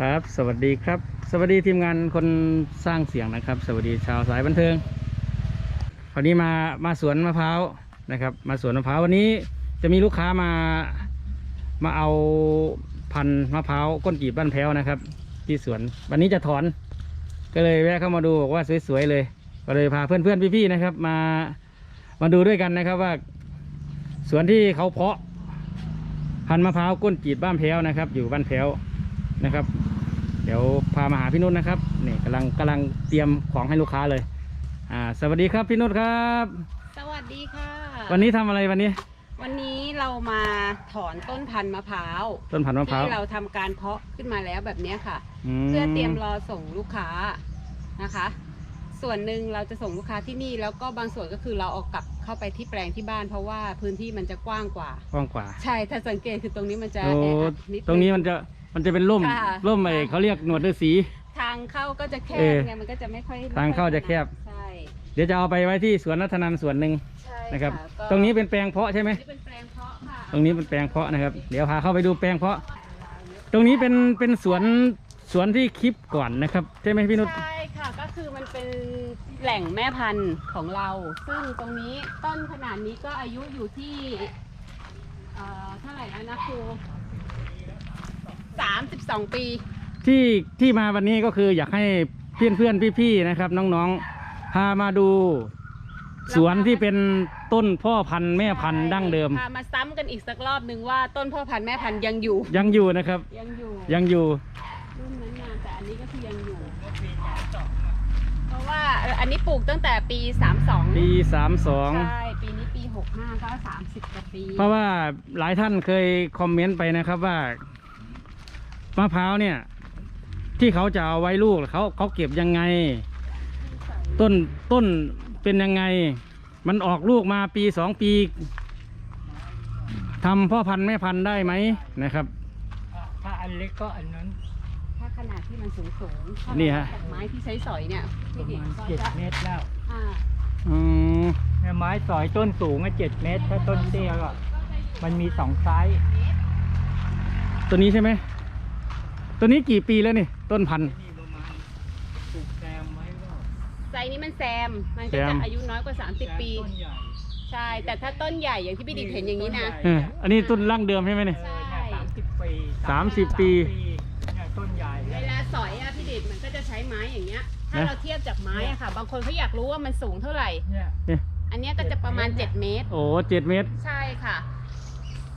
ครับ สวัสดีครับ สวัสดีทีมงานคนสร้างเสียงนะครับ สวัสดีชาวสายบันเทิงวันนี้มามาสวนมะพร้าวนะครับ มาสวนมะพร้าววันนี้จะมีลูกค้ามามาเอาพันธุ์มะพร้าวก้นกีบบ้านแพ้วนะครับ ที่สวนวันนี้จะถอน ก็เลยแวะเข้ามาดูบอกว่าสวยๆเลย ก็เลยพาเพื่อนๆพี่ๆนะครับ มามาดูด้วยกันนะครับว่าสวนที่เขาเพาะพันธุ์มะพร้าวก้นกีบบ้านแพ้วนะครับ อยู่บ้านแพ้วนะครับ เดี๋ยวพามาหาพี่นุชนะครับนี่กำลังกำลังเตรียมของให้ลูกค้าเลยอ่าสวัสดีครับพี่นุชครับ สวัสดีค่ะ วันนี้ทำอะไรวันนี้ วันนี้เรามาถอนต้นพันธุ์มะพร้าวต้นพันธุ์มะพร้าวที่เราทำการเพาะขึ้นมาแล้วแบบเนี้ยค่ะ มเพื่อเตรียมรอส่งลูกค้านะคะ ส่วนหนึ่งเราจะส่งลูกค้าที่นี่แล้วก็บางส่วนก็คือเราเอากลับเข้าไปที่แปลงที่บ้าน เพราะว่าพื้นที่มันจะกว้างกว่า กว้างกว่าใช่ถ้าสังเกตคือตรงนี้มันจะโอ้แออัดนิดตรงนี้มันจะ มันจะเป็นร่มค่ะร่มไอ้เขาเรียกหนวดฤาษี ทางเข้าก็จะแคเอบอไงมันก็จะไม่ค่อยทางเข้าจะแคบ ใช่เดี๋ยวจะเอาไปไว้ที่สวนนัทนันส่วนหนึ่งใช่นะครับ ก็ตรงนี้เป็นแปลงเพาะใช่ไหม นี่เป็นแปลงเพาะค่ะตรงนี้เป็นแปลงเพาะนะครับ เดี๋ยวพาเข้าไปดูแปลงเพาะ ตรงนี้เป็นเป็นสวนสวนที่คลิปก่อนนะครับใช่ไหมพี่นุช ใช่ค่ะก็คือมันเป็นแหล่งแม่พันธุ์ของเรา ซึ่งตรงนี้ต้นขนาดนี้ก็อายุอยู่ที่เอ่อเท่าไหร่แล้วนะครู สามสิบสองปี ที่ที่มาวันนี้ก็คืออยากให้เพื่อนเพื่อนๆพี่ๆนะครับ น้องๆพามาดู สวนที่เป็นต้นพ่อพันธุ์แม่พันธุ์ดั้งเดิมพามาซ้ำกันอีกสักรอบหนึ่งว่าต้นพ่อพันธุ์แม่พันธุ์ยังอยู่ ยังอยู่นะครับ ยังอยู่ยังอยู่รุ่นนั้นมาแต่อันนี้ก็คือยังอยู่ เพราะว่าเอ่ออันนี้ปลูกตั้งแต่ปีสามสองปีสามสองใช่ ปีนี้ปีหกห้าก็สามสิบกว่าปีเพราะว่าหลายท่านเคยคอมเมนต์ไปนะครับว่า มะพร้าวเนี่ย ที่เขาจะเอาไว้ลูกเขาเขาเก็บยังไง ต้นต้นเป็นยังไง มันออกลูกมาปีสองปีทำพ่อพันธุ์แม่พันธุ์ได้ไหมนะครับ ถ้าอันเล็กก็อันนั้น ถ้าขนาดที่มันสูงสูงๆถ้านี่ฮะ จากไม้ที่ใช้สอยเนี่ยปพี่ระเด็กมาณก็เจ็ดจะเมตรแล้วอ่าอืมเนี่ยไม้สอยต้นสูงอะเจ็ดเมตร ถ้าต้นเตี้ยก็มันมีสองไซส์ตัวนี้ใช่ไหม ตัวนี้กี่ปีแล้วนี่ ต้นพันธุ์ นี่ประมาณปลูกแซมไว้ก็ไซนี้มันแซม มันก็แซจะม อายุน้อยกว่า 30 ปีต้นใหญ่ใช่ แต่ถ้าต้นใหญ่อย่างที่พี่ดิกเห็นอย่างนี้นะ เอออันนี้ต้นร่างเดิมใช่ไหมเนี่ยใช่ สามสิบปีสามสิบปี เนี่ยต้นใหญ่เวลาสอยอะพี่ดิกมันก็จะใช้ไม้อย่างเงี้ย ถ้านะ เราเทียบจากไม้อะค่ะ บางคนเขาอยากรู้ว่ามันสูงเท่าไหร่ เนี่ยเนี่ยอันเนี้ยก็จะประมาณ 7 เมตร โอ้เจ็ดเมตร ใช่ค่ะ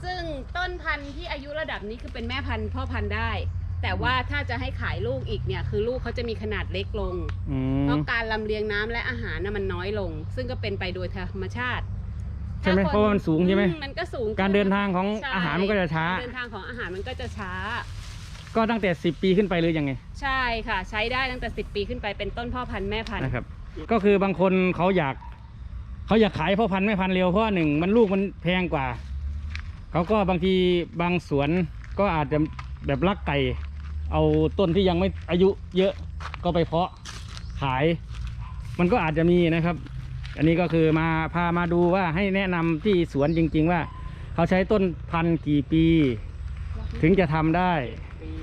ซึ่งต้นพันธุ์ที่อายุระดับนี้คือเป็นแม่พันธุ์พ่อพันธุ์ได้ แต่ว่าถ้าจะให้ขายลูกอีกเนี่ยคือลูกเขาจะมีขนาดเล็กลง อืเพมราะการลำเลียงน้ำและอาหารน่ะมันน้อยลง ซึ่งก็เป็นไปโดยธรรมชาติใช่ไหมถ้คเพราะว่ามันสูงใช่ไหมอืมันก็สูงการเดินทางของใช่อาหารมันก็จะช้า กรเดินทางของอาหารมันก็จะช้า ก็ตั้งแต่สิบปีขึ้นไปหรือยังไงใช่ค่ะ ใช้ได้ตั้งแต่ 10 ปีขึ้นไปเป็นต้นพ่อพันธุ์แม่พันธุ์นะครับ ก็คือบางคนเขาอยากเขาอยากขายพ่อพันธุ์แม่พันธุ์เร็วเพราะว่าหนึ่งมันลูกมันแพงกว่าเขาก็บางทีบางสวนก็อาจจะแบบลักไก่ เอาต้นที่ยังไม่อายุเยอะก็ไปเพาะขาย มันก็อาจจะมีนะครับ อันนี้ก็คือมาพามาดูว่าให้แนะนำที่สวนจริง ๆ ว่า เขาใช้ต้นพันธุ์กี่ปี ถึงจะทำได้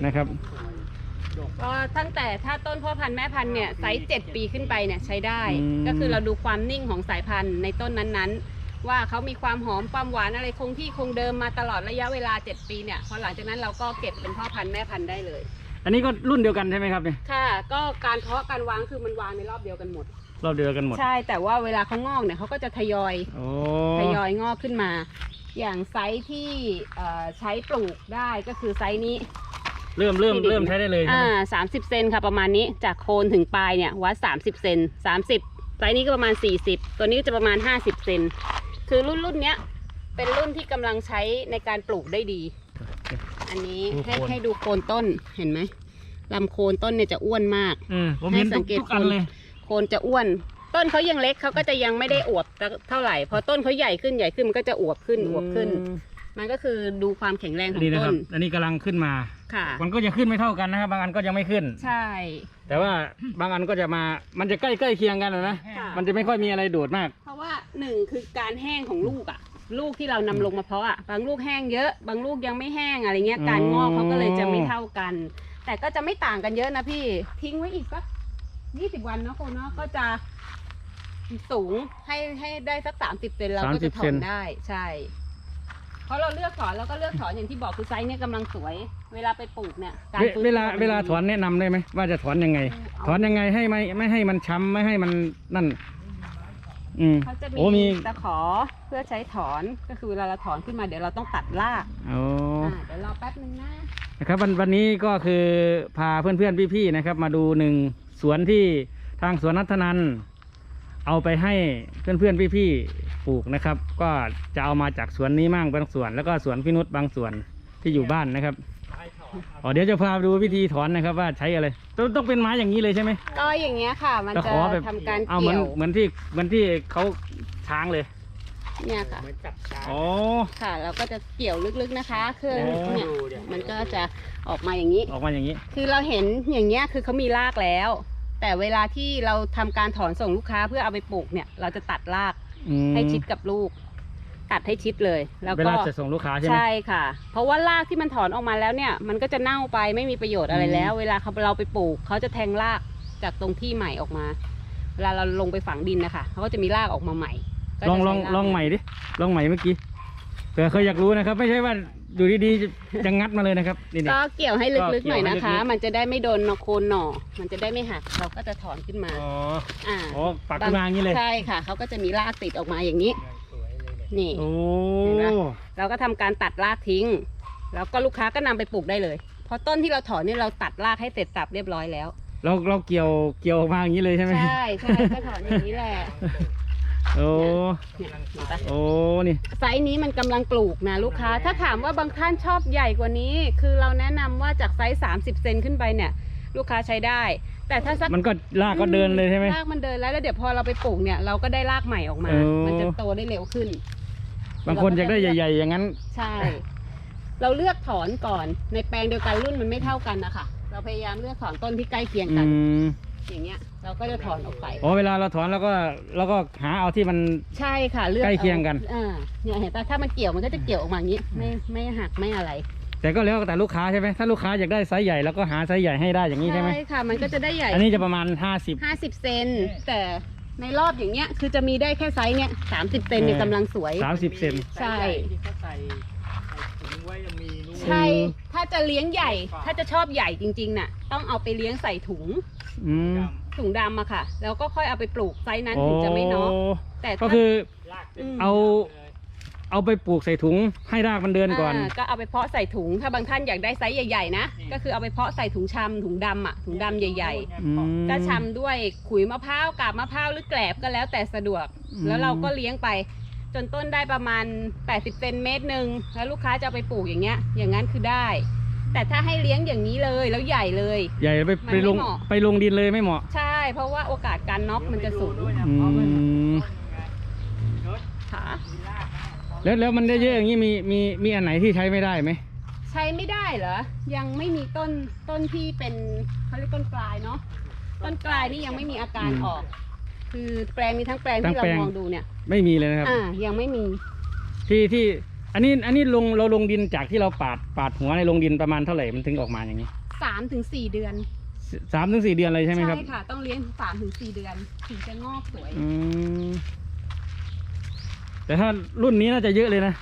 นะครับ ก็ตั้งแต่ถ้าต้นพ่อพันธุ์แม่พันธุ์เนี่ยไซส์7ปีขึ้นไปเนี่ยใช้ได้อืมก็คือเราดูความนิ่งของสายพันธุ์ในต้นนั้นๆ ว่าเขามีความหอมความหวานอะไรคงที่คงเดิมมาตลอดระยะเวลา 7 ปีเนี่ยพอหลังจากนั้นเราก็เก็บเป็นพ่อพันธุ์แม่พันธุ์ได้เลย อันนี้ก็รุ่นเดียวกันใช่ไหมครับเนี่ยค่ะ ก็การเพาะการวางคือมันวางในรอบเดียวกันหมด รอบเดียวกันหมด ใช่ แต่ว่าเวลาเขางอกเนี่ยเขาก็จะทยอยโอ้ทยอยงอกขึ้นมา อย่างไซส์ที่เอ่อใช้ปลูกได้ก็คือไซส์นี้ เริ่มเริ่มที่ดินเริ่มใช้ได้เลยใช่อ่าไหมสามสิบเซนค่ะประมาณนี้จากโคนถึงปลายเนี่ยวัดสามสิบเซนสามสิบไซส์นี้ก็ประมาณสี่สิบตัวนี้ก็จะประมาณห้าสิบเซน คือรุ่นรุ่นเนี้ยเป็นรุ่นที่กำลังใช้ในการปลูกได้ดี อันนี้ให้ให้ดูโคนต้นเห็นไหมลำโคนต้นเนี่ยจะอ้วนมาก เออผมเห็นให้สัทุงกเกต ทุกอันเลย โคนจะอ้วน ต้นเขายังเล็กเขาก็จะยังไม่ได้อวบเท่าไหร่พอต้นเขาใหญ่ขึ้นใหญ่ขึ้นมันก็จะอวบขึ้นอวบขึ้นมั นก็คือดูความแข็งแรงขอัอนงนี้นะคต้รับน อันนี้กำลังขึ้นมา ค่ะ มันก็จะขึ้นไม่เท่ากันนะครับ บางอันก็ยังไม่ขึ้น ใช่ แต่ว่าบางอันก็จะมา มันจะใกล้ใกล้เคียงกันอะนะ ค่ะ มันจะไม่ค่อยมีอะไรโดดมาก เพราะว่าหนึ่งคือการแห้งของลูกอะลูกที่เรานำลงมาเพาะอะบางลูกแห้งเยอะ บางลูกยังไม่แห้งอะไรเงี้ยอ๋อการงอกเขาก็เลยจะไม่เท่ากัน แต่ก็จะไม่ต่างกันเยอะนะพี่ ทิ้งไว้อีกสักยี่สิบวันเนาะโคนเนาะก็จะสูงให้ให้ได้สักสามสิบเซนเราก็จะถอนได้ใช่ เพราะเราเลือกถอนแล้วก็เลือกถอนอย่างที่บอกคือไซส์เนี่ยกำลังสวย เวลาไปปลูกเนี่ยการเวฟื้นเวลาตัวมันเวลาดีถอนแนะนำได้ไหมว่าจะถอนยังไงเอาถอนยังไงให้ไม่ไม่ให้มันช้ำไม่ให้มันนั่น อืมเขาจะโอ้มีมีตะขอเพื่อใช้ถอนก็คือเวลาเราถอนขึ้นมาเดี๋ยวเราต้องตัดรากโอ้ อ่าเดี๋ยวรอแป๊บนึงนะ นะครับวันวันนี้ก็คือพาเพื่อนๆพี่ๆนะครับ มาดูหนึ่งสวนที่ทางสวนนัทนันเอาไปให้เพื่อนๆพี่ๆ ปลูกนะครับ ก็จะเอามาจากสวนนี้มั่งบางส่วน แล้วก็สวนพี่นุชบางส่วนที่อยู่บ้านนะครับอ๋อเดี๋ยวจะพาดูวิธีถอนนะครับว่าใช้อะไรต้องต้องเป็นไม้อย่างนี้เลยใช่ไหมก็อย่างเงี้ยค่ะ มันตะจะขอแบบทำการเอาเหมือเกี่นยวเหมือนที่เหมือนที่เขาช้างเลยเนี่ยค่ะเหมือนจับช้างอ๋อค่ะ เราก็จะเกี่ยวลึกๆนะคะคือโอ้เนี่ยดูดิมันก็จะออกมาอย่างนี้ออกมาอย่างนี้ คือเราเห็นอย่างเงี้ยคือเขามีรากแล้ว แต่เวลาที่เราทำการถอนส่งลูกค้าเพื่อเอาไปปลูกเนี่ย เราจะตัดราก อืมให้ชิดกับลูก ตัดให้ชิดเลย แล้วเวก็ลาจะส่งลูกค้าใช่ไหม ใช่ค่ะ เพราะว่ารากที่มันถอนออกมาแล้วเนี่ย มันก็จะเน่าไปไม่มีประโยชน์อะไรแล้ว เวลาเขาเราไปปลูกเขาจะแทงรากจากตรงที่ใหม่ออกมา เวลาเราลงไปฝังดินนะคะเขาก็จะมีรากออกมาใหม่ก็ลองจะลองใช้ราก ลองใหม่ดิ ลองใหม่เมื่อกี้เผื่อเคยอยากรู้นะครับ ไม่ใช่ว่า อยู่ดีๆจะจะงัดมาเลยนะครับนี่นี่ก็เกี่ยวให้ลึกๆหน่อยนะคะก็เกี่ยวให้ลึกๆมันจะได้ไม่โดนโคนหน่อ มันจะได้ไม่หักเราก็จะถอนขึ้นมาอ๋ออ่าอ๋อปักขึ้นมาอย่างนี้เลยใช่ค่ะเขาก็จะมีรากติดออกมาอย่างนี้สวยเลยเนี่ยนี่โอ้เห็นไหมเราก็ทำการตัดรากทิ้ง แล้วก็ลูกค้าก็นำไปปลูกได้เลยเพราะต้นที่เราถอนเนี่ยเราตัดรากให้เสร็จสับเรียบร้อยแล้วเราเราเกี่ยวเกี่ยวออกมาอย่างนี้เลยใช่ไหมใช่ใช่ก็ถอนอย่างนี้แหละ โอ้เนี่ยเห็นปะโอ้นี่ไซส์นี้มันกำลังปลูกนะลูกค้า ถ้าถามว่าบางท่านชอบใหญ่กว่านี้ คือเราแนะนำว่าจากไซส์30เซนขึ้นไปเนี่ย ลูกค้าใช้ได้ แต่ถ้าสักมันก็ลากก็เดินเลยใช่ไหมรากมันเดินแล้วแล้วเดี๋ยวพอเราไปปลูกเนี่ยเราก็ได้รากใหม่ออกมาเออมันจะโตได้เร็วขึ้น บางคนอยากได้ใหญ่ ๆ อย่างนั้น ใช่ เราเลือกถอนก่อนในแปลงเดียวกันรุ่นมันไม่เท่ากันนะคะเราพยายามเลือกถอนต้นที่ใกล้เคียงอืกันม อย่างเงี้ยเราก็จะถอนออกไป อ๋อเวลาเราถอนเราก็เราก็หาเอาที่มัน ใช่ค่ะเลือกใกล้เคียงกันอ่าเนี่ยเห็นปะถ้ามันเกี่ยวมันก็จะเกี่ยวออกมาอย่างนี้ ไม่ไม่หักไม่อะไรแต่ก็แล้วแต่ลูกค้าใช่ไหมถ้าลูกค้าอยากได้ไซส์ใหญ่เราก็หาไซส์ใหญ่ให้ได้อย่างนี้ใช่ไหมค่ะ มันก็จะได้ใหญ่อันนี้จะประมาณห้าสิบห้าสิบเซนแต่ในรอบอย่างเงี้ย คือจะมีได้แค่ไซส์เนี้ยสามสิบเซนเนี่ยเออกำลังสวยสามสิบเซน ใช่ ที่เขาใส่ใส่ถุงไว้ยังมีนู่น ใช่ ถ้าจะเลี้ยงใหญ่ ถ้าจะชอบใหญ่จริงๆน่ะ ต้องเอาไปเลี้ยงใส่ถุง อืมถุงดำอะค่ะ แล้วก็ค่อยเอาไปปลูกไซส์นั้นถึงจะไม่น็อกโแต่ก็ถ้าคือ ลากต็มมเอา เอาไปปลูกใส่ถุงให้รากมันเดินก่อนาก็เอาไปเพาะใส่ถุง ถ้าบางท่านอยากได้ไซส์ใหญ่ๆนะ ก็คือเอาไปเพาะใส่ถุงชำถุงดำอะถุงดำใหญ่ อืม ๆ ก็ชำด้วยขุยมะพร้าวกาบมะพร้าวหรือแกลบก็แล้วแต่สะดวก อืม แล้วเราก็เลี้ยงไป จนต้นได้ประมาณ 80เซนเมตรหนึ่งแล้วลูกค้าจะเอาไปปลูกอย่างเงี้ย อย่างนั้นคือได้ แต่ถ้าให้เลี้ยงอย่างนี้เลยแล้วใหญ่เลย ใหญ่ไปมันไปลงไม่เหมาะ ไปลงดินเลยไม่เหมาะใช่ เพราะว่าโอกาสการน็อกมันจะสูงอืมค่ะแล้วแล้วมันได้เยอะอย่างนี้มีมีมีอันไหนที่ใช้ไม่ได้ไหมใช้ไม่ได้เหรอ ยังไม่มีต้นต้นที่เป็นเขาเรียกต้นกลายเนาะต้นกลายนี่ยังไม่มีอาการออก คือแปลงนี้ทั้งแปลงที่เรามองดูเนี่ยไม่มีเลยนะครับ อ่ายังไม่มีที่ที่ อันนี้อันนี้ลงเราลงดินจากที่เราปาดปาดหัวในลงดินประมาณเท่าไหร่มันถึงออกมาอย่างนี้สามถึงสี่เดือนสามถึงสี่เดือนเลยใช่ไหมครับค่ะ ต้องเลี้ยงสามถึงสี่เดือนถึงจะงอกสวย อืมแต่ถ้ารุ่นนี้น่าจะเยอะเลยนะ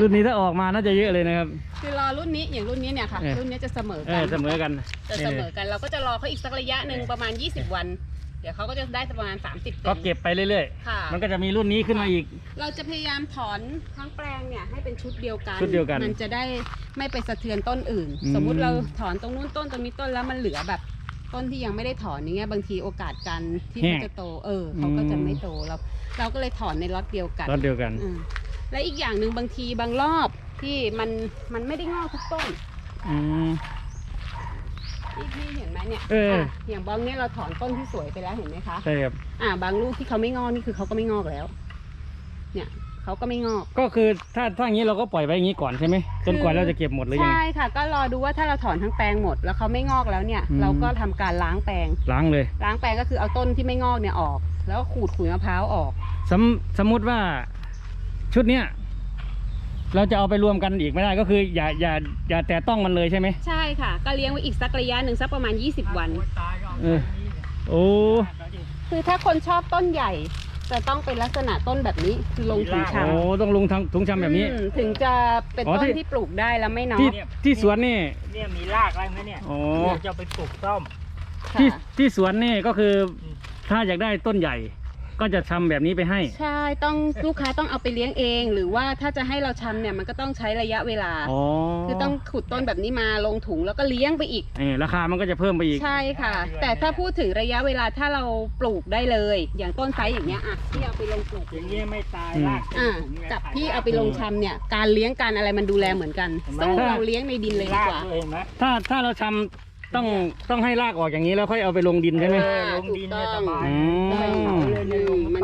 รุ่นนี้ถ้าออกมาน่าจะเยอะเลยนะครับ คือรอรุ่นนี้อย่างรุ่นนี้เนี่ยค่ะเออรุ่นนี้จะเสมอเอกัอนเสมอกันจะเสมอกันเราก็จะรอเขาอีกสักระยะหนึ่งประมาณ 20 วัน เดี๋ยวเขาก็จะได้ประมาณ 30ก็เก็บไปเรื่อยค่ะ ๆ มันก็จะมีรุ่นนี้ขึ้นมาอีก เราจะพยายามถอนทั้งแปลงเนี่ยให้เป็นชุดเดียวกัน ชุดเดียวกันมันจะได้ไม่ไปสะเทือนต้นอื่น อืม สมมุติเราถอนตรงนู้นต้นตรงนี้ต้นแล้วมันเหลือแบบต้นที่ยังไม่ได้ถอนอย่างเงี้ยบางทีโอกาสการที่เขาจะโตเออเขาก็จะไม่โตเราเราก็เลยถอนในล็อตเดียวกันรถเดียวกัน อืมและอีกอย่างหนึ่งบางทีบางรอบที่มันมันไม่ได้งอกทุกต้น อืม ที่ที่เห็นไหมเนี่ยเอออะอย่างบางเนี่ยเราถอนต้นที่สวยไปแล้วเห็นไหมคะ ใช่ครับอ่า บางลูกที่เขาไม่งอกนี่คือเขาก็ไม่งอกแล้ว เนี่ยเขาก็ไม่งอกก็คือถ้าถ้าอย่างนี้เราก็ปล่อยไว้อย่างนี้ก่อนใช่ไหมจนกว่าเราจะเก็บหมดหรือยังไง ใช่ค่ะ ก็รอดูว่าถ้าเราถอนทั้งแปลงหมด แล้วเขาไม่งอกแล้วเนี่ย อืม เราก็ทำการล้างแปลง ล้างเลยล้างแปลงก็คือเอาต้นที่ไม่งอกเนี่ยออก แล้วก็ขูดขุยมะพร้าวออก สมสมมุติว่าชุดเนี้ย เราจะเอาไปรวมกันอีกไม่ได้ก็คืออย่าอย่าอย่าแตะต้องมันเลยใช่ไหมใช่ค่ะ ก็เลี้ยงไว้อีกสักระยะหนึ่งสักประมาณ 20 วันตายก็เอาเออแบบนี้โอ้คือถ้าคนชอบต้นใหญ่ จะต้องเป็นลักษณะต้นแบบนี้คือลงถุงชโอ้ต้องลงทางถุงชำแบบนี้ อืมถึงจะเป็นอ๋อต้นที่ ที่ปลูกได้แล้วไม่น้อที่ย ที่สวนนี่ เนี่ยมีรากอะไรไหมเนี่ยอ๋อ เดี๋ยวจะเอาไปปลูกส้ม ที่ค่ะที่สวนนี่ก็คืออืมถ้าอยากได้ต้นใหญ่ ก็จะทำแบบนี้ไปให้ ใช่ต้องลูกค้าต้องเอาไปเลี้ยงเอง หรือว่าถ้าจะให้เราชำเนี่ยมันก็ต้องใช้ระยะเวลา อ๋อคือต้องขุดต้นแบบนี้มาลงถุงแล้วก็เลี้ยงไปอีก เออราคามันก็จะเพิ่มไปอีก ใช่ค่ะ แต่ถ้าพูดถึงระยะเวลาถ้าเราปลูกได้เลย อย่างต้นไซส์อย่างเงี้ยอะที่เอาไปลงปลูกอย่างเงี้ยไม่ตายอืมรากอะถุงเนี่ยกับที่เอาไปลงชำเนี่ยการเลี้ยงการอะไรมันดูแลเหมือนกันเห็นไหมสู้เราเลี้ยงในดินเลยดีรากกว่าเลยเห็นไหม ถ้าถ้าเราทำต้องต้องให้รากออกอย่างนี้แล้วค่อยเอาไปลงดินใช่ไหม เออลงดินเนี่ยสบาย อืม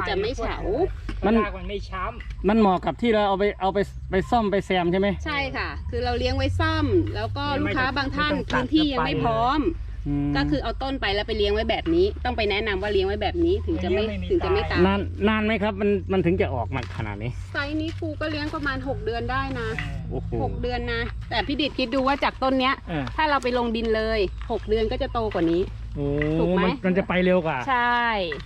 จะไม่เฉา มันรากมันไม่ช้มันเหมาะกับที่เราเอาไปเอาไปไปซ่อมไปแซมใช่ไหมใช่ค่ะ คือเราเลี้ยงไว้ซ่อม แล้วก็ลูกค้าบางท่านไม่ต้องตัดพื้นที่ยังไม่พร้อม มก็คือเอาต้นไปแล้วไปเลี้ยงไว้แบบนี้ ต้องไปแนะนำว่าเลี้ยงไว้แบบนี้ถึงจะไม่ถึงจะไม่ตายนานนานไหมครับ มันมันถึงจะออกมาขนาดนี้ไซส์นี้ครูก็เลี้ยงประมาณ 6 เดือนได้นะำโอ้โห6เดือนนะ แต่พี่ดิดคิดดูว่าจากต้นเนี้ย เออถ้าเราไปลงดินเลย6เดือนก็จะโตกว่านี้ โอ้ถูกไหม มันมันจะไปเร็วกว่า ใช่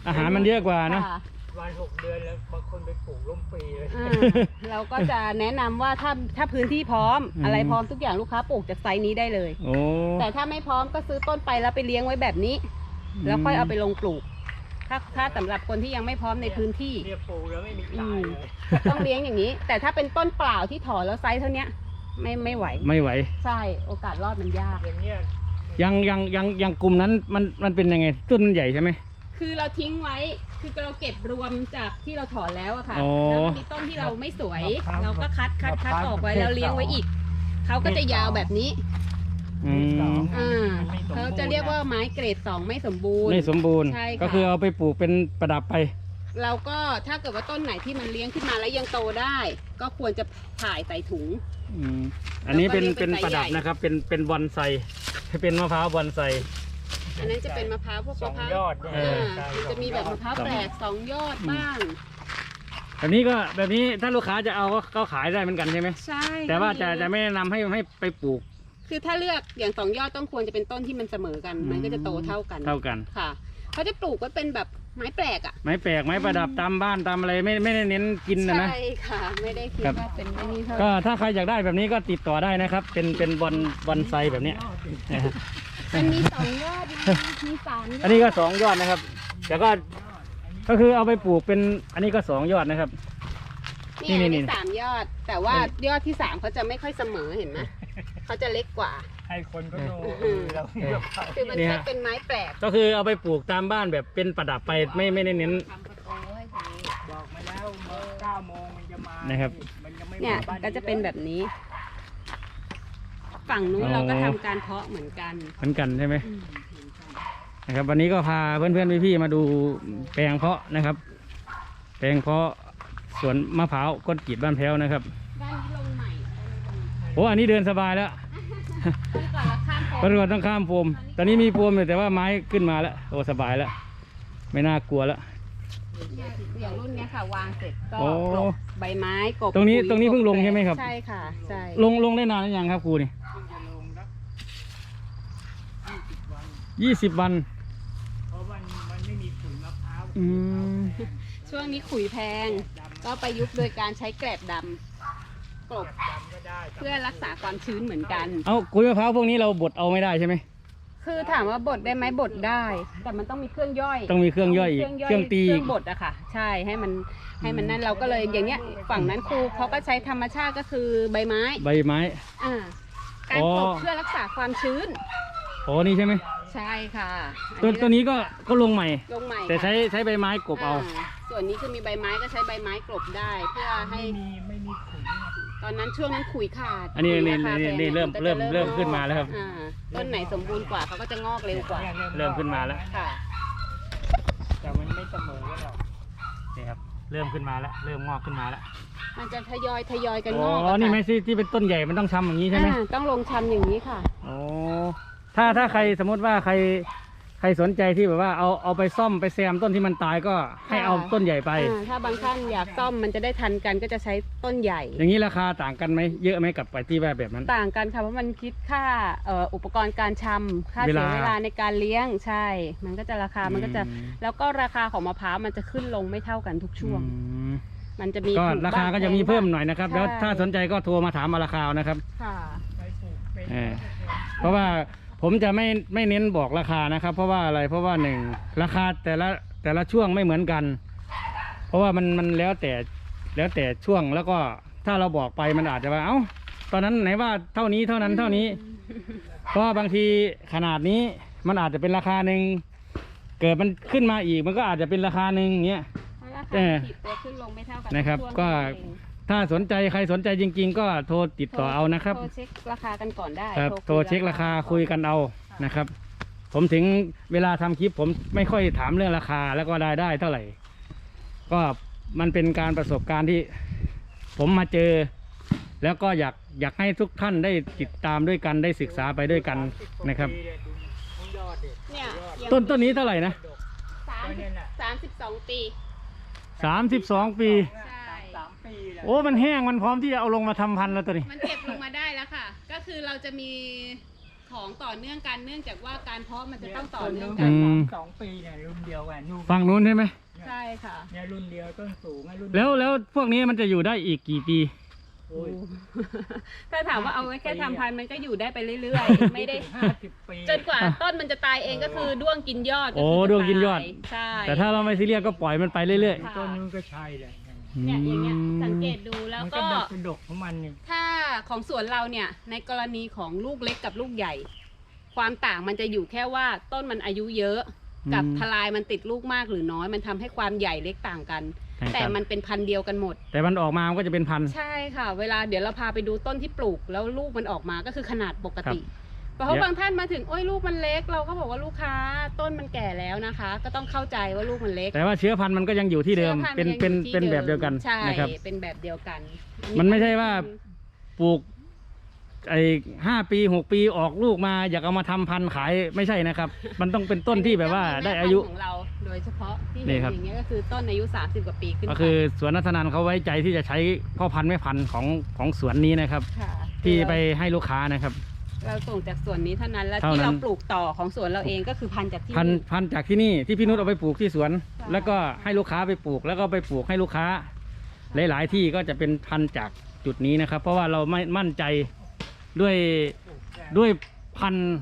อาหารมันเยอะกว่านะ ค่ วันหกเดือนแล้วบางคนไปปลูกร่มปีเลยอ่าเราก็จะแนะนำว่าถ้าถ้าพื้นที่พร้อม อืม อะไรพร้อมทุกอย่างลูกค้าปลูกจากไซส์นี้ได้เลย โอ้แต่ถ้าไม่พร้อมก็ซื้อต้นไปแล้วไปเลี้ยงไว้แบบนี้ แล้วค่อยเอาไปลงปลูก ถ้าถ้าสำหรับคนที่ยังไม่พร้อมในพื้นที่เนี่ยปลูกแล้วไม่มีตายเลยต้องเลี้ยงอย่างนี้ แต่ถ้าเป็นต้นเปล่าที่ถอนแล้วไซส์เท่าเนี้ยไม่ไม่ไหว ไม่ไหว ใช่โอกาสรอดมันยาก อย่างเงี้ยยังยังยังยังกลุ่มนั้นมันมันเป็นยังไงต้นมันใหญ่ใช่ไหมคือเราทิ้งไว้ คือเราเก็บรวมจากที่เราถอนแล้วอะค่ะ อ๋อ แล้วมันมีต้นที่เราไม่สวยเราก็คัดคัดคัดออกไว้แล้วเลี้ยงไว้อีก เขาก็จะยาวแบบนี้ อืมอ่าเขาจะเรียกว่าไม้เกรดสองไม่สมบูรณ์ ไม่สมบูรณ์ ใช่ค่ะ ก็คือเอาไปปลูกเป็นประดับไป เราก็ถ้าเกิดว่าต้นไหนที่มันเลี้ยงขึ้นมาแล้วยังโตได้ ก็ควรจะถ่ายใส่ถุง อืมอันนี้เป็นแล้วก็เลี้ยงเป็เป็นนประดับไซส์ใหญ่ นะครับ เป็นเป็นบอนไซเป็นมะพร้าวบอนไซ อันนั้นจะเป็นมะพร้าวพวกสอมะงพร้าวยอดเนี่ยเอออ่ามันจะมีแบบมะพร้าวแปลกสองยอดบ้าง แบบนี้ก็แบบนี้ถ้าลูกค้าจะเอาก็ก็ขายได้เหมือนกันใช่ไหมใช่แต่ว่าจะก็มีจะไม่แนะนำให้ให้ไปปลูก คือถ้าเลือกอย่างสองยอดต้องควรจะเป็นต้นที่มันเสมอกัน มันก็จะโตเท่ากันเท่ากัน ค่ะเขาจะปลูกไว้เป็นแบบไม้แปลกอะ ไม้แปลกไม้ประดับตามบ้านตามอะไรไม่ไม่ได้เน้นกินนะนะ ใช่ค่ะ ไม่ได้คิดครับ ว่าเป็นไอ้นี่เท่าก็ถ้าใครอยากได้แบบนี้ก็ติดต่อได้นะครับ เป็นเป็นบอนบอนไซแบบเนี้ยนะฮะ มันมีสองยอดนะมีสามยอดอันนี้ก็สองยอดนะครับ แต่ก็ก็คือเอาไปปลูกเป็นอันนี้ก็สองยอดนะครับเนี่ยนี่อันนี่นี้สามยอด แต่ว่ายอดที่สามเขาจะไม่ค่อยเสมอเห็นไหมเขาจะเล็กกว่า ให้คนก็ดูอืมเราเลือกเขาคือมันนี่ใช้ฮะ เป็นไม้แปลกก็คือเอาไปปลูกตามบ้านแบบเป็นประดับไปไม่ไม่ได้เน้นทำประตูให้ทีนี้บอกมาแล้วเมื่อเก้าโมงมันจะมานะครับ มันยังไม่เนี่ยมาบ้าก็จะเป็นแบบนี้ ฝั่งนู้นอ๋อเราก็ทำการเพาะเหมือนกันเหมือนกันใช่ไหมนะครับ วันนี้ก็พาเพื่อนเพื่อนๆพี่ๆมาดูแปลงเพาะนะครับ แปลงเพาะสวนมะพร้าวก้นกีดบ้านแพ้วนะครับด้านนี้ลงใหม่โอ้อันนี้เดินสบายแล้วต้นก่อนเราข้ามโพเพราะว่าต้องข้ามโฟมตอนนี้มีโฟมอยู่แต่ว่าไม้ขึ้นมาแล้วโอ้สบายแล้วไม่น่ากลัวแล้ว อย่างรุ่นเนี้ยค่ะ วางเสร็จก็โอ้กลบใบไม้กลบตรงนี้ปุ๋ยตรงนี้เพิ่งลงกบใช่ไหมครับ ใช่ค่ะใช่ลงลงได้นานหรือยังครับครูนี่ เพิ่งจะลงสักยี่สิบวัน ยี่สิบวัน เพราะมันมันไม่มีปุ๋ยมะพร้าวอืม ช่วงนี้ขุยแพง ก็ประยุกต์โดยการใช้แกลบดำกลบจำก็ได้เพื่อรักษาความชื้นเหมือนกัน เอากุยมะพร้าวพวกนี้เราบดเอาไม่ได้ใช่ไหม คือถามว่าบดได้ไหมบดได้ แต่มันต้องมีเครื่องย่อยต้องมีเครื่องย่อยอีก เครื่องตีเคอีรื่อกงบดอะค่ะ ใช่ให้มันให้มันนั่นเราก็เลยอย่างเนี้ยฝั่งนั้นครูเขาก็ใช้ธรรมชาติก็คือใบไม้ใบไม้ อ่าการอ๋อกลบเพื่อรักษาความชื้นโอ้นี่ใช่ไหม ใช่ค่ะตัวอัตัวนี้ก็ก็ลงใหม่ ลงใหม่แต่ค่ะใช้ใช้ใบไม้กบเอา ส่วนนี้คือมีใบไม้ก็ใช้ใบไม้กลบได้ เพื่อให้ไม่มีไม่มีขุยไงตอนนั้นช่วงนั้นขุยขาดอันนี้ขุยนี่ราคานี่แพงนี่เริ่มนก็จะเริ่มเริ่มขึ้นมาแล้วครับ อ่าต้นไหนสมบูรณ์กว่าเขาก็จะงอกเร็วกว่านี่ยเริ่มขึ้นมาแล้ว ค่ะ แต่มันไม่เสมอกันหรอกนี่ครับเริ่มขึ้นมาแล้วเริ่มงอกขึ้นมาแล้วมันจะทยอยทยอยกันอ๋งอกออะนี่ไหมค่ะที่ที่เป็นต้นใหญ่มันต้องทำอย่างนี้ใช่ไหมอ่าต้องลงชำอย่างนี้ค่ะโอ้ ถ้าถ้าใครสมมติว่าใครใครสนใจที่แบบว่าเอาเอาไปซ่อมไปแซมต้นที่มันตายก็ให้เอาต้นใหญ่ไป อ่าถ้าบางท่านอยากซ่อมมันจะได้ทันกันก็จะใช้ต้นใหญ่ อย่างนี้ราคาต่างกันไหมเยอะไหมกับไปที่แบบแบบนั้น ต่างกันค่ะเพราะมันคิดค่าเอ่ออุปกรณ์การชำค่าเวเสีลายเวลาในการเลี้ยงใช่ มันก็จะราคามันก็จะอืม แล้วก็ราคาของมะพร้าวมันจะขึ้นลงไม่เท่ากันทุกช่วง อืมมันจะมีก็ถูราคาบ้งก็จะมีเพิ่มหน่อยนะครับใช่แล้วถ้าสนใจก็โทรมาถามมาราคาเอานะครับค่ะไปปลูกเป็นเออเพราะว่า ผมจะไม่ไม่เน้นบอกราคานะครับ เพราะว่าอะไรเพราะว่าหนึ่งราคาแต่ละแต่ละช่วงไม่เหมือนกัน เพราะว่ามันมันแล้วแต่แล้วแต่ช่วงแล้วก็ถ้าเราบอกไปมันอาจจะว่า เอ้า ตอนนั้นไหนว่าเท่านี้เท่านั้นเท่านี้ เพราะว่าบางทีขนาดนี้มันอาจจะเป็นราคาหนึ่งเกิดมันขึ้นมาอีกมันก็อาจจะเป็นราคาหนึ่งอย่างเงี้ยเพราะราเอคาอผิดตัวขึ้นลงไม่เท่ากันนะครับทุช่วงก็นั่นเอง ถ้าสนใจใครสนใจจริง ๆ ก็โทรติดต่อเอานะครับ โทรเช็คราคากันก่อนได้ครับคุยโทรเช็คราคาคุยกันเอานะครับ ผมถึงเวลาทำคลิปผมไม่ค่อยถามเรื่องราคาแล้วก็รายได้เท่าไหร่ ก็มันเป็นการประสบการณ์ที่ผมมาเจอ แล้วก็อยากอยากให้ทุกท่านได้ติดตามด้วยกันได้ศึกษาไปด้วยกันนะครับทั้งยอดเด็ดเนี่ยอย่างต้นต้นนี้เท่าไหร่นะสามสิบสามสิบสองปีสามสิบสองปี ใช่สาม ปีแหละโอ้มันแห้งมันพร้อมที่จะเอาลงมาทำพันธุ์แล้วตัวนี้ มันเก็บลงมาได้แล้วค่ะ ก็คือเราจะมีของต่อเนื่องกันเนื่องจากว่าการเพาะมันจะต้องต่อเนื่องกักันนอืมสองปีเนี่ยรุ่นเดียวกันนู่นฝั่งนู้นใช่ไหมใช่ค่ะ เนี่ยรุ่นเดียวต้นสูงอะรุ่นแล้วแล้วพวกนี้มันจะอยู่ได้อีกกี่ปี โอ้ยถ้าถามว่าเอาไว้แค่ทำพันธุ์มันก็อยู่ได้ไปเรื่อยๆ ไม่ได้ ห้าสิบปีจนกว่าต้นมันจะตายเองก็คือด้วงกินยอดก็โอ้คือจะด้วงกินยอด ตาใช่ แต่ถ้าเราไม่ซีเรียสก็ปล่อยมันไปเรื่อย ค่ะ ต้นนู้นก็ใช่เลยๆ เนี่ยอย่างเงี้ยสังเกตดูแล้วมันก็ก็ดกเป็นดกของมันเนี่ยถ้าของสวนเราเนี่ยในกรณีของลูกเล็กกับลูกใหญ่ ความต่างมันจะอยู่แค่ว่าต้นมันอายุเยอะ กับอืมทลายมันติดลูกมากหรือน้อย มันทำให้ความใหญ่เล็กต่างกันใช่ครับแต่มันเป็นพันธุ์เดียวกันหมด แต่มันออกมามันก็จะเป็นพันธุ์ใช่ค่ะ เวลาเดี๋ยวเราพาไปดูต้นที่ปลูกแล้วลูกมันออกมาก็คือขนาดปกติ เพราะเดี๋ยวบางท่านมาถึงโอ้ยลูกมันเล็ก เราก็บอกว่าลูกค้าต้นมันแก่แล้วนะคะ ก็ต้องเข้าใจว่าลูกมันเล็กแต่ว่าเชื้อพันธุ์มันก็ยังอยู่ที่เดิมชื้อพัธุ์เป็นยังเป็นอยู่ที่เป็นแบบเดียวกันใช่นะครับ เป็นแบบเดียวกันมันไม่ใช่ว่า ปลูกไอ้ห้าปีหกปีออกลูกมา อยากเอามาทำพันธุ์ขายไม่ใช่นะครับ มันต้องเป็นต้นที่แบบว่าได้อายุ ของเราโดยเฉพาะที่นี่เห็นครับ อย่างเงี้ยก็คือต้นอายุ 30 กว่าปีขึ้นไปก็คือสวนนัทนันเขาไว้ใจที่จะใช้พ่อพันธุ์แม่พันธุ์ของของสวนนี้นะครับค่ะที่ไปให้ลูกค้านะครับ เราส่งจากสวนนี้เท่านั้นแล้วเท่าที่นั้นเราปลูกต่อของสวนเราเองก็คือพันธุ์จากที่พันธุ์นี่พันธุ์จากที่นี่ที่พี่นุชเอาไปปลูกที่สวนใช่แล้วก็ให้ลูกค้าไปปลูก แล้วก็ไปปลูกให้ลูกค้า หลาย ๆ ที่ก็จะเป็นพันธุ์จากจุดนี้นะครับ เพราะว่าเราไม่มั่นใจด้วยด้วยพันธุ์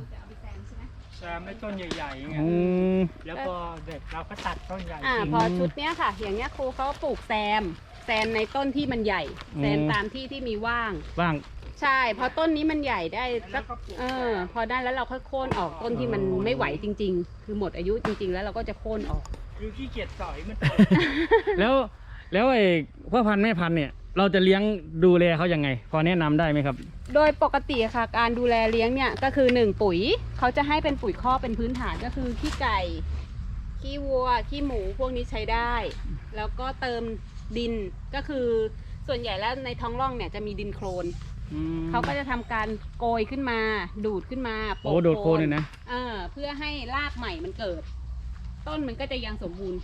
แซมไม่ต้นใหญ่ๆไงอืม แล้วก็เด็ดเราก็ตัดต้นใหญ่อ่าทิ้ง พอชุดเนี้ยค่ะ อย่างเงี้ยครูเขาปลูกแซม แซมในต้นที่มันใหญ่ แซมอืม ตามที่ที่มีว่างว่าง ใช่พอต้นนี้มันใหญ่ได้สักเออ พอได้แล้วเราค่อยโค่นออกต้นที่มันไม่ไหวจริง ๆ คือหมดอายุจริง ๆ แล้วเราก็จะโค่นออก คือขี้เกียจสอยมันแล้วแล้วไอ้พ่อพันธุ์แม่พันธุ์เนี่ย เราจะเลี้ยงดูแลเขายังไง พอแนะนำได้ไหมครับ โดยปกติค่ะการดูแลเลี้ยงเนี่ยก็คือหนึ่งปุ๋ยเขาจะให้เป็นปุ๋ยข้อกเป็นพื้นฐานก็คือขี้ไก่ขี้วัวขี้หมูพวกนี้ใช้ได้ แล้วก็เติมดินก็คือส่วนใหญ่แล้วในท้องร่องเนี่ยจะมีดินโคลน เขาก็จะทำการโกยขึ้นมา ดูดขึ้นมาโปะโอ้โดดโคนเลยนะ เออเพื่อให้รากใหม่มันเกิด ต้นมันก็จะยังสมบูรณ์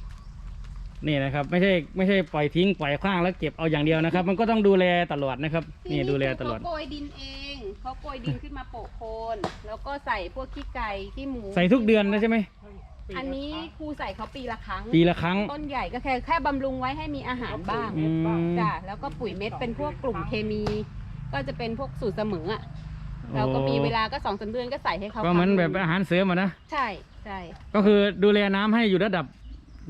นี่นะครับ ไม่ใช่ไม่ใช่ปล่อยทิ้งปล่อยขว้างแล้วเก็บเอาอย่างเดียวนะครับ มันก็ต้องดูแลตลอดนะครับ นี่ดูแลตลอด เขาโกยดินเองเขาโกยดินขึ้นมาโปะโคน แล้วก็ใส่พวกขี้ไก่ขี้หมูใส่ทุกเดือนนะใช่ไหมอันนี้ครูใส่เขาปีละครั้ง ปีละครั้ง ต้นใหญ่ก็แค่แค่บำรุงไว้ให้มีอาหารบ้างอืม จ้ะแล้วก็ปุ๋ยเม็ดเป็นพวกกลุ่มเคมี ก็จะเป็นพวกสูตรเสมออะเราก็มีเวลาก็สองสามเดือนก็ใส่ให้เขาก็เหมือนครั้งแบงบอาหารเสริมอะนะใช่ใช่ก็คือดูแลน้ำให้อยู่ระดับ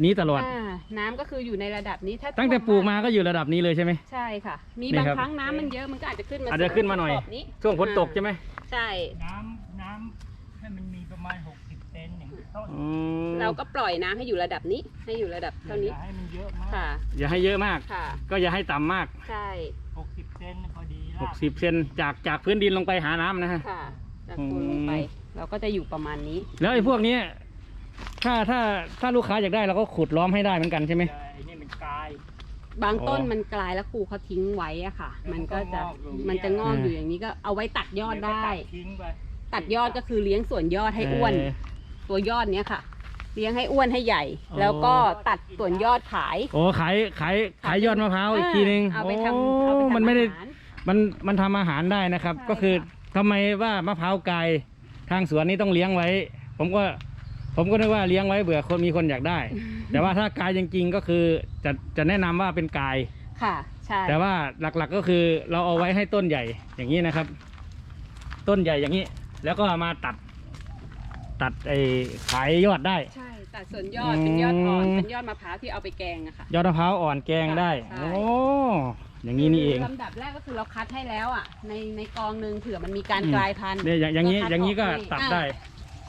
นี้ตลอดอ่าน้ำก็คืออยู่ในระดับนี้ถ้าตั้งแต่ท่วปลูกมาก็อยู่ระดับนี้เลยใช่ไหมใช่ค่ะ มีนี่บางครับครั้งน้ำมันเยอะมันก็อาจจะขึ้นมาอาจจะขึ้นมาหน่อยขอบนี้ช่วงฝนตกใช่ไหมใช่น้ำน้ำให้มันมีประมาณ60เซนอย่างต้นอืมเราก็ปล่อยน้ำให้อยู่ระดับนี้ ให้อยู่ระดับเท่านี้อย่ให้มันเยอะมากค่ะ อย่าให้เยอะมากค่ะก็อย่าให้ต่ำมากใช่60เซน พอดีราก60เซนจากจากพื้นดินลงไปหาน้ำนะฮะ ค่ะจากคูณลงไป เราก็จะอยู่ประมาณนี้ แล้วไอ้พวกเนี้ยถ้าถ้าถ้าลูกค้าอยากได้เราก็ขุดล้อมให้ได้เหมือนกันใช่ไหม ไอ้นี่มันกลาย บางต้นอ๋อมันกลายแล้วครูเขาทิ้งไว้อะค่ะแล้วมัมันนก็ก็จะงอกอยู่มันจะงอกอืมอยู่อย่างนี้ก็เอาไว้ตัดยอดได้ เยวก็ตัทิ้งไปตัดยอดก็คือเลี้ยงส่วนยอดให้อ้วน เตัวยอดเนี้ยค่ะ เลี้ยงให้อ้วนให้ใหญ่ อ๋อ แล้วก็ตัดส่วนยอดขาย โอ้ขายขายขายยอดมะพร้าวอีกทีนึงเอาไปทำโอ้เอาไปทำมันไม่ได้อาหาร มันมันทำอาหารได้นะครับ ใช่ก็คือค่ะ ทำไมว่ามะพร้าวกายทางสวนนี้ต้องเลี้ยงไว้ ผมก็ผมก็นึกว่าเลี้ยงไว้เบื่อคนมีคนอยากได้ แต่ว่าถ้ากายจริงๆก็คือจะจะแนะนำว่าเป็นกาย ค่ะ ใช่ แต่ว่าหลักๆก็คือเราเอาไว้ให้ต้นใหญ่อย่างนี้นะครับ ต้นใหญ่อย่างนี้ แล้วก็มาตัด ตัดไอ้ขายยอดได้ ใช่ตัดส่วนยอดเป็นยอดอ่อน อืม เป็นยอดมะพร้าวที่เอาไปแกงอะค่ะ ยอดมะพร้าวอ่อนแกงได้ ใช่ โอ้ อย่างนี้นี่เอง ลำดับแรกก็คือเราคัดให้แล้วอะ ในในกองหนึ่งเผื่อมันมีการกลายพันธุ์เนี่ยอย่างอย่างนี้เรคัอย่างนี้ก็ให้ตัดได้อะ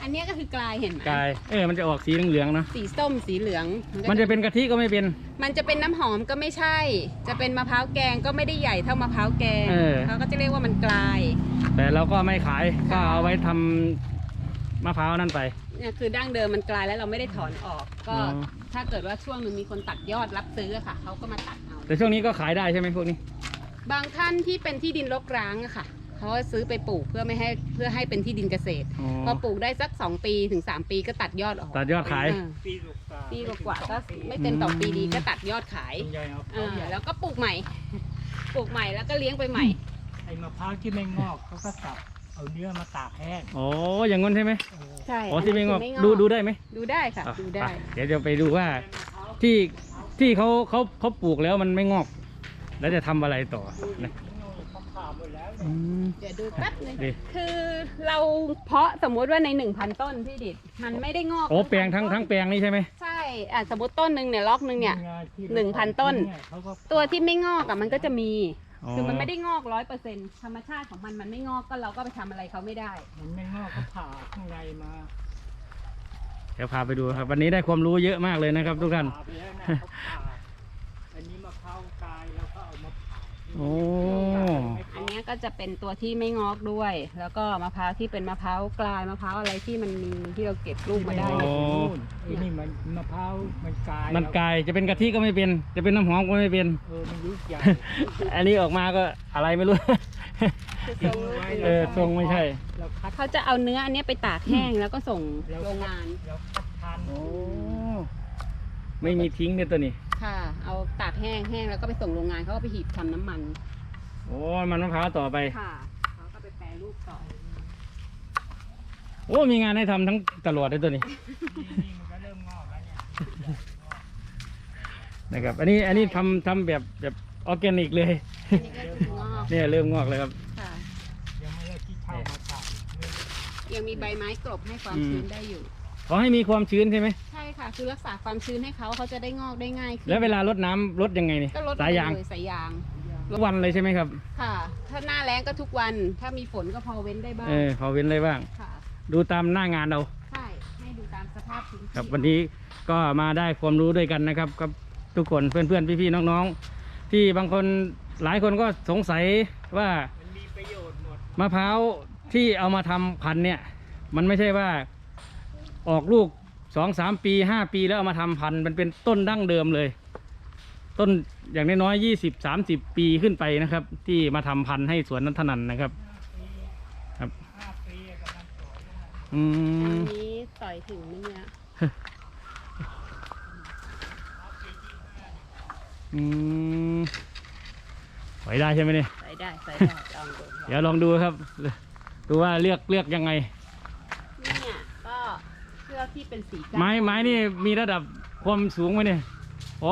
อันเนี้ยก็คือกลายเห็นไหมกาย เออมันจะออกสีเหลืองๆเนาะสีส้มสีเหลืองมันจะเป็นกะทิก็ไม่เป็น มันจะเป็นน้ำหอมก็ไม่ใช่ จะเป็นมะพร้าวแกงก็ไม่ได้ใหญ่เท่ามะพร้าวแกงเออเขาก็จะเรียกว่ามันกลายแต่เราก็ไม่ขายก็ค่ะเอาไว้ทำมะพร้าวนั่นไป เนี่ยคือดั้งเดิมมันกลายแล้วเราไม่ได้ถอนออก ก็อ๋อ ถ้าเกิดว่าช่วงหนึ่งมีคนตัดยอดรับซื้ออะค่ะเขาก็มาตัดเอา แต่ช่วงนี้ก็ขายได้ใช่ไหมพวกนี้ บางท่านที่เป็นที่ดินรกร้างอะค่ะเขาก็ซื้อไปปลูกเพื่อไม่ให้เพื่อให้เป็นที่ดินเกษตร อ๋อ พอปลูกได้สัก 2 ปีถึง 3 ปีก็ตัดยอดออกตัดยอดขายเออปีกว่าปีกว่าๆก็ไม่เต็มต่อปีดีก็ตัดยอดขายส่วนใหญ่เอาเอเขาอใหญ่แล้วก็ปลูกใหม่ ปลูกใหม่แล้วก็เลี้ยงไปใหม่ ไอ้มะพร้าวที่ไม่งอกเขาก็สับเอาเนื้อมาตากแห้งโอ้อย่างงั้นใช่ไหมเออใช่อ๋อที่ไม่งอกนนั้นคืดูดูได้ไหมดูได้ค่ะ อะดูได้ไปเดี๋ยวจะไปดูว่าที่ ที่เขาเขาเขาปลูกแล้วมันไม่งอก แล้วจะทำอะไรต่อนะเขาผ่าหมดแล้วอืม เดี๋ยวดูแป๊บนึงดี คือเราเพาะสมมุติว่าในหนึ่งพันต้นพี่ดิดมันไม่ได้งอกโอ้แปลงทั้งทั้งแปลงนี่ใช่ไหไหมใช่อะสมมติต้นหนึ่งเนี่ยล็อกหนึ่งเนี่ยงาที่หนึ่งพันต้นเยเขาก็ตัวที่ไม่งอกอะมันก็จะมีอ๋อคือมันไม่ได้งอกร้อยเปอร์เซ็นธรรมชาติของมันมันไม่งอกก็เราก็ไปทำอะไรเขาไม่ได้ มันไม่งอกก็ผ่าข้างในมา เดี๋ยวพาไปดูครับ วันนี้ได้ความรู้เยอะมากเลยนะครับ ทุกท่านผ่าไปแล้วนะเขาผ่าอันนี้มะพร้าวกายแล้วก็เอามาผ่าโอ้อันเนี้ยก็จะเป็นตัวที่ไม่งอกด้วย แล้วก็มะพร้าวที่เป็นมะพร้าวกลายมะพร้าวอะไรที่มันมีที่เราเก็บลูกมาได้โอ้เนี่ยไอ้นี่มันมะพร้าวมันกายมันกลายจะเป็นกะทิก็ไม่เป็น จะเป็นน้ำหอมก็ไม่เป็นเออมันยุบใหญ่อันนี้ออกมาก็อะไรไม่รู้คือทรง เออทรงไม่ใช่ เราคัดเขาจะเอาเนื้ออันเนี้ยไปตากแห้งแล้วก็ส่งโรงงาน เราคัดทันโอ้ไม่มีทิ้งเนี่ยตัวนี้ค่ะ เอาตากแห้งแห้งแล้วก็ไปส่งโรงงานเขาก็ไปหีบทำน้ำมัน โอ้มันมะพร้าวต่อไป ค่ะเขาก็ไปแปรรูปต่อ โอ้มีงานให้ทำทั้งตลอดเลยตัวนี้ นี่มันก็เริ่มงอกแล้วเนี่ยนะครับ อันนี้อันนี้ทำทำแบบแบบออร์แกนิกเลย อันนี้ก็คืองอกเนี่ยเริ่มงอกเลยครับ ค่ะ ยังไม่ได้ที่เช่ามาใส่ ยังมีใบไม้กลบให้ความอืมชื้นได้อยู่ ขอให้มีความชื้นใช่ไหมใช่ค่ะ คือรักษาความชื้นให้เขาเขาจะได้งอกได้ง่ายขึ้นแล้วเวลารดน้ำรดยังไงนี่ก็ลดสายยางเลยสายยาง ทุกวันเลยใช่ไหมครับค่ะ ถ้าหน้าแล้งก็ทุกวัน ถ้ามีฝนก็พอเว้นได้บ้างเออพอเว้นเลยบ้าง ค่ะ ดูตามหน้างานเรา ใช่ ให้ดูตามสภาพพื้นที่ครับวันนี้ก็มาได้ความรู้ด้วยกันนะครับกับทุกคนเพื่อนๆพี่ๆน้องๆ ที่บางคนหลายคนก็สงสัยว่า มันมีประโยชน์หมดมะพร้าว ที่เอามาทำพันธุ์เนี่ย มันไม่ใช่ว่าออกลูกสองสามปีห้าปีแล้วเอามาทำพันธุ์มันเป็นต้นดั้งเดิมเลย ต้นอย่างน้อยๆยี่สิบสามสิบปีขึ้นไปนะครับ ที่มาทำพันธุ์ให้สวนนันทนันนะครับ ครับห้าปีกำลังสวยนะอือัม นนี้ต่อยถึงนี่เนี่ยอืมไหวได้ใช่ไหมเนี่ย ใส่ได้ใส่ได้ลองดูเดี๋ยวลองดูครับ ดูว่าเลือกเลือกยังไง เนี่ยก็เชือกที่เป็นสีก้านไม้ไม้นี่มีระดับความสูงไหมเนี่ยอ๋อ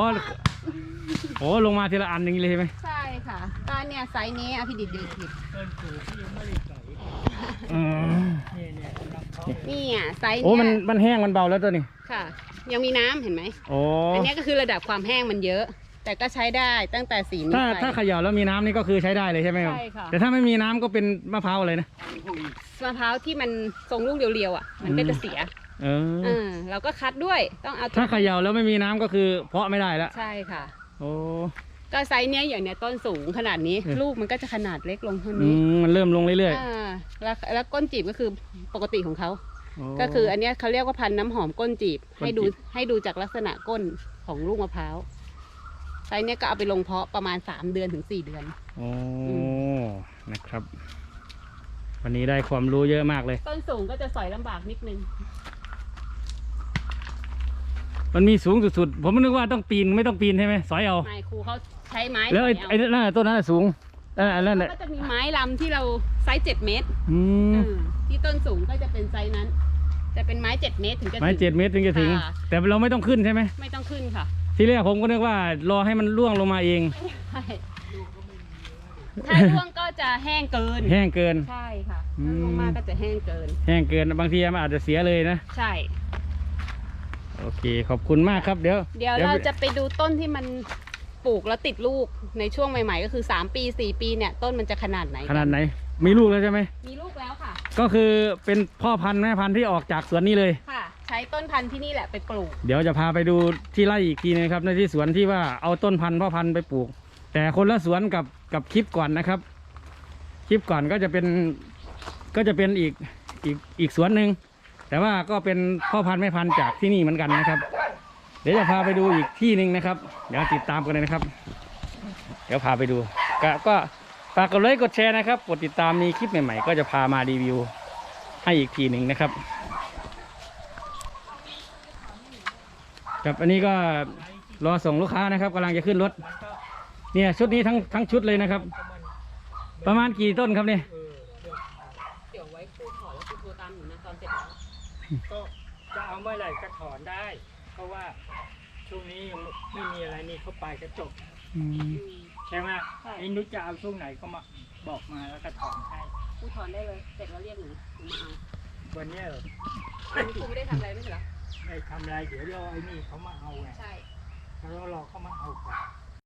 โอ้ลงมาทีละอันอย่างนี้เลยใช่ไหมใช่ค่ะก็เนี่ยไซส์นี้อะพี่ดิดดูผิดต้นสูงที่ยังไม่ได้ใส่อืมเนี่ยเนี่ยกำลังเพาะนี่อะไซส์โอ้เนี้มันยมันแห้งมันเบาแล้วตัวนี้ค่ะ ยังมีน้ำเห็นไหม โอ้อันเนี้ยก็คือระดับความแห้งมันเยอะ แต่ก็ใช้ได้ตั้งแต่สีนี้ถ้าไป ถ้าเขย่าแล้วมีน้ำนี่ก็คือใช้ได้เลยใช่ไหมครับใช่ค่ะ แต่ถ้าไม่มีน้ำก็เป็นมะพร้าวอะไรนะ มะพร้าวที่มันทรงลูกเรียวๆอะ มันก็จะเสียเอเอออเราก็คัดด้วยต้องเอาถ้าเขย่าแล้วไม่มีน้ำก็คือเพาะไม่ได้แล้วใช่ค่ะ โอ้ ก็ไซส์เนี้ยอย่างเนี้ยต้นสูงขนาดนี้ เออ ลูกมันก็จะขนาดเล็กลงเท่าอืนี้มมันเริ่มลงเรื่อยอ่าแล้วแล้วก้นจีบก็คือปกติของเขา ๆโก็คืออันเนี้ยเขาเรียกว่าพันธุ์น้ำหอมก้นจีบก้นจีบให้ดูให้ดูจากลักษณะก้นของลูกมะพร้าว ไซส์เนี้ยก็เอาไปลงเพาะประมาณ3เดือนถึง4เดือน โอ้อืนะครับ วันนี้ได้ความรู้เยอะมากเลย ต้นสูงก็จะสอยลำบากนิดนึง มันมีสูงสุดๆ ผมนึกว่าต้องปีนไม่ต้องปีนใช่ไหมสอยเอา ไม่ครูเขาใช้ไม้แล้วไอ้สอยไอ้นั่นนะต้นนั้นนะสูงเอออันนั้นเอาน่ะก็จะมีไม้ลำที่เราไซส์เจ็ดเมตรอืมอืมที่ต้นสูงก็จะเป็นไซส์นั้น จะเป็นไม้เจ็ดเมตรถึงจะไม้ถึง เจ็ดเมตรถึงจะถึง ค่ะ แต่เราไม่ต้องขึ้นใช่ไหมไม่ต้องขึ้นค่ะ ทีแรกผมก็นึกว่ารอให้มันร่วงลงมาเอง ใช่ถ้าร่วงก็จะแห้งเกิน แห้งเกิน ใช่ค่ะอืมถ้าร่วงมากก็จะแห้งเกิน แห้งเกินบางทีมันอาจจะเสียเลยนะ ใช่ โอเค ขอบคุณมากครับเดี๋ยวเดี๋ยวเราจะไปดูต้นที่มันปลูกแล้วติดลูกในช่วงใหม่ ๆ ก็คือ 3 ปี 4 ปีเนี่ย ต้นมันจะขนาดไหนขนาดไหน มีลูกแล้วใช่ไหม มีลูกแล้วค่ะ ก็คือเป็นพ่อพันธุ์แม่พันธุ์ที่ออกจากสวนนี้เลย ค่ะ ใช้ต้นพันธุ์ที่นี่แหละไปปลูก เดี๋ยวจะพาไปดูที่ไร่อีกทีนึงครับ ในที่สวนที่ว่าเอาต้นพันธุ์พ่อพันธุ์ไปปลูก แต่คนละสวนกับกับคลิปก่อนนะครับ คลิปก่อนก็จะเป็นก็จะเป็นอีกอีกอีกสวนหนึ่งแต่ว่าก็เป็นพ่อพันธุ์แม่พันธุ์จากที่นี่เหมือนกันนะครับ เดี๋ยวจะพาไปดูอีกที่หนึ่งนะครับ เดี๋ยวติดตามกันเลยนะครับ เดี๋ยวพาไปดูก็ก็ฝากกดไลค์กดแชร์นะครับกดติดตามมีคลิปใหม่ๆ ก็จะพามารีวิวให้อีกทีหนึ่งนะครับ ครับอันนี้ก็รอส่งลูกค้านะครับกำลังจะขึ้นรถมันก็เนี่ยชุดนี้ทั้งทั้งชุดเลยนะครับ ประมาณกี่ต้นครับเนี่ยเออเดี๋ยวเดี๋ยวไว้ครูถอดแล้วครูโทรตามหนูนะตอนเสร็จแล้วก็จะเอาเมื่อไหร่ก็ถอนได้ เพราะว่าช่วงนี้ยังไม่มีอะไรนี่เข้าไปก็จบอืมใช่ไหมใช่ไอ้นุชจะเอาช่วงไหนก็มาบอกมาแล้วก็ถอนให้ครูถอนได้เลย เสร็จแล้วเรียกหนูหนูมาเอาวันเนี้ยเหรอวันนี้ครูไม่ได้ทำอะไรไม่ใช่เหรอ ไม่ทำอะไรเดี๋ยวรอไอ้นี่เขามาเอาไงใช่ แล้วรอเขามาเอาก่อน